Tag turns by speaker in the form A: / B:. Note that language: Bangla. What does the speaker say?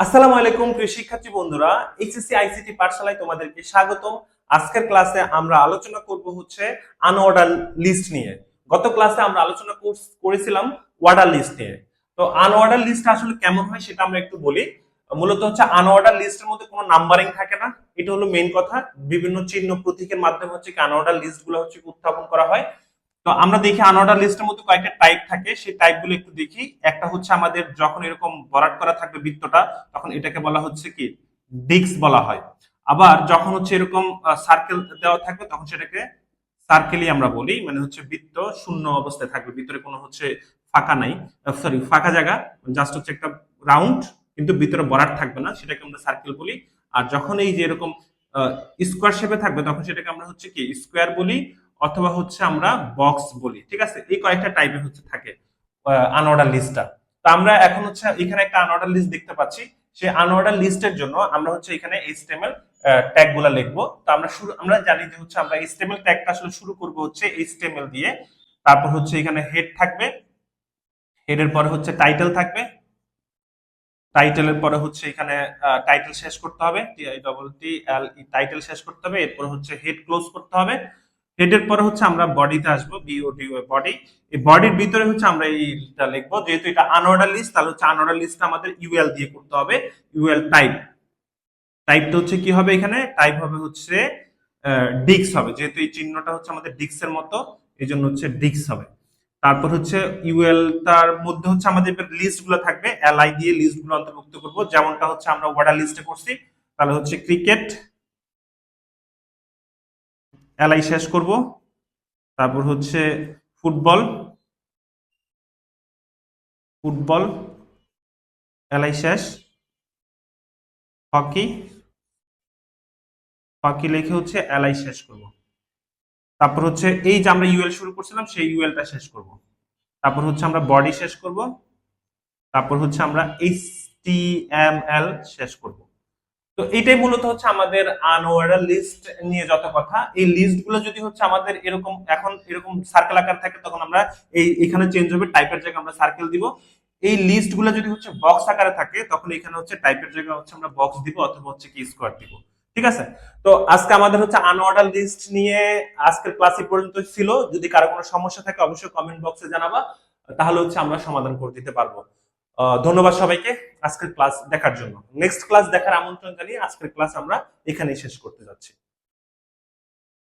A: আসসালামু আলাইকুম, প্রিয় শিক্ষার্থী বন্ধুরা। এইচএসসি আইসিটি পাঠশালায় তোমাদেরকে স্বাগতম। আজকের ক্লাসে আমরা আলোচনা করব হচ্ছে আনঅর্ডার লিস্ট নিয়ে। গত ক্লাসে আমরা আলোচনা করেছিলাম ওয়ার্ডার লিস্ট নিয়ে। তো আনঅর্ডার লিস্ট আসলে কেমন হয় সেটা আমরা একটু বলি। মূলত হচ্ছে আনঅর্ডার লিস্টের মধ্যে কোনো নাম্বারিং থাকে না। এটা হলো মেইন কথা। বিভিন্ন চিহ্ন প্রতীকের মাধ্যমে হচ্ছে আনঅর্ডার লিস্টগুলো হচ্ছে উত্থাপন করা হয়। তো আমরা দেখি আনঅর্ডার লিস্টের মধ্যে কয়েকটা টাইপ থাকে। সেই টাইপগুলো একটু দেখি। একটা হচ্ছে আমাদের যখন এরকম বরাট করা থাকবে বৃত্তটা, তখন এটাকে বলা হচ্ছে কি? ডিক্স বলা হয়। আবার যখন হচ্ছে এরকম সার্কেল দেওয়া থাকবে, তখন সেটাকে সার্কেলই আমরা বলি। মানে হচ্ছে বৃত্ত শূন্য অবস্থায় থাকবে। ভিতরে কোনো হচ্ছে ফাঁকা নাই। সরি ফাঁকা জায়গা। জাস্ট হচ্ছে একটা রাউন্ড কিন্তু ভিতরে বরাট থাকবে না। সেটাকে আমরা সার্কেল বলি। আর যখন এই যে এরকম স্কোয়ার শেপে থাকবে, তখন সেটাকে আমরা হচ্ছে কি? স্কোয়ার বলি। অথবা হচ্ছে আমরা বক্স বলি, ঠিক আছে? এই কয়েকটা টাইপের হচ্ছে থাকে আনঅর্ডার লিস্টটা তো আমরা এখন হচ্ছে এখানে একটা আনঅর্ডার লিস্ট দেখতে পাচ্ছি। সেই আনঅর্ডার লিস্টের জন্য আমরা হচ্ছে এখানে এইচটিএমএল ট্যাগগুলা লিখব। তো আমরা শুরু, আমরা জানি যে হচ্ছে আমরা এইচটিএমএল ট্যাগটা আসলে শুরু করব হচ্ছে এইচটিএমএল দিয়ে। তারপর হচ্ছে এখানে হেড থাকবে। হেডের পরে হচ্ছে টাইটেল থাকবে। টাইটেলের পরে হচ্ছে এখানে টাইটেল শেষ করতে হবে। T I double T L title শেষ করতে হবে। এরপর হচ্ছে হেড ক্লোজ করতে হবে। হেডের পরে হচ্ছে আমরা বডিতে আসব বিওডি বডি এই বডির ভিতরে হচ্ছে আমরা এইটা লিখব, যেহেতু এটা আনঅর্ডার লিস্ট তাহলে হচ্ছে আনঅর্ডার লিস্ট আমাদের ইউএল দিয়ে করতে হবে ইউএল টাইপ টাইপটা হচ্ছে কি হবে এখানে? টাইপ হবে হচ্ছে ডিক্স হবে, যেহেতু এই চিহ্নটা হচ্ছে আমাদের ডিক্সের মতো এই জন্য হচ্ছে ডিক্স হবে। তারপর হচ্ছে ইউএল তার মধ্যে হচ্ছে আমাদের লিস্টগুলো থাকবে এলআই দিয়ে লিস্টগুলো অন্তর্ভুক্ত করব, যেমনটা হচ্ছে আমরা ওয়ার্ডার লিস্টে করছি, তাহলে হচ্ছে ক্রিকেট এলআই শেষ করব। তারপর হচ্ছে ফুটবল। ফুটবল, এলআই শেষ। হকি। হকি লিখে হচ্ছে এলআই শেষ করব। তারপর হচ্ছে এই যে আমরা ইউএল শুরু করছিলাম, সেই ইউএলটা শেষ করব। তারপর হচ্ছে আমরা বডি শেষ করব। তারপর হচ্ছে আমরা এইচ টি এম এল শেষ করব। তো এটাই মূলত হচ্ছে আমাদের আনওয়ার্ডার লিস্ট নিয়ে যত কথা। এই লিস্টগুলো যদি হচ্ছে আমাদের এরকম এখন এরকম সার্কেল আকার থাকে, তখন আমরা এই এখানে চেঞ্জ হবে টাইপের জায়গায় আমরা সার্কেল দিব। এই লিস্টগুলো যদি হচ্ছে বক্স আকারে থাকে, তখন এখানে হচ্ছে টাইপের জায়গায় হচ্ছে আমরা বক্স দিব অথবা হচ্ছে কি স্কোয়ার দিব। ঠিক আছে? তো আজকে আমাদের হচ্ছে আনঅর্ডার লিস্ট নিয়ে আজকের ক্লাস পর্যন্ত ছিল। যদি কারও কোনো সমস্যা থাকে, অবশ্যই কমেন্ট বক্সে জানাবা। তাহলে হচ্ছে আমরা সমাধান করে দিতে পারব। ধন্যবাদ সবাইকে আজকের ক্লাস দেখার জন্য। নেক্সট ক্লাস দেখার আমন্ত্রণ জানিয়ে আজকের ক্লাস আমরা এখানেই শেষ করতে যাচ্ছি।